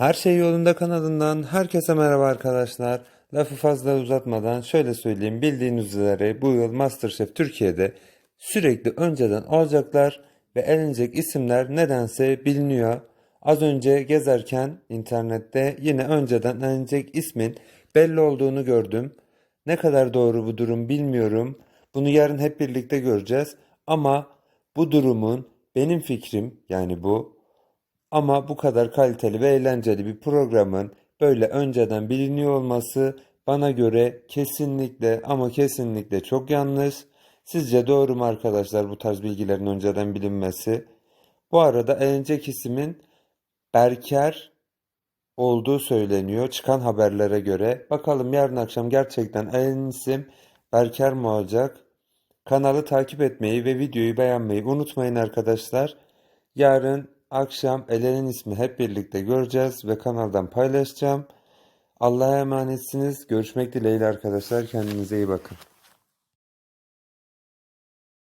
Her Şey Yolunda kanalından herkese merhaba arkadaşlar. Lafı fazla uzatmadan şöyle söyleyeyim. Bildiğiniz üzere bu yıl MasterChef Türkiye'de sürekli önceden olacaklar ve elenecek isimler nedense biliniyor. Az önce gezerken internette yine önceden elenecek ismin belli olduğunu gördüm. Ne kadar doğru bu durum bilmiyorum. Bunu yarın hep birlikte göreceğiz. Ama bu durumun benim fikrim yani bu ama bu kadar kaliteli ve eğlenceli bir programın böyle önceden biliniyor olması bana göre kesinlikle ama kesinlikle çok yanlış. Sizce doğru mu arkadaşlar bu tarz bilgilerin önceden bilinmesi? Bu arada elenecek ismin Berker olduğu söyleniyor çıkan haberlere göre. Bakalım yarın akşam gerçekten elenen isim Berker mi olacak? Kanalı takip etmeyi ve videoyu beğenmeyi unutmayın arkadaşlar. Yarın akşam elenen ismi hep birlikte göreceğiz ve kanaldan paylaşacağım. Allah'a emanetsiniz. Görüşmek dileğiyle arkadaşlar. Kendinize iyi bakın.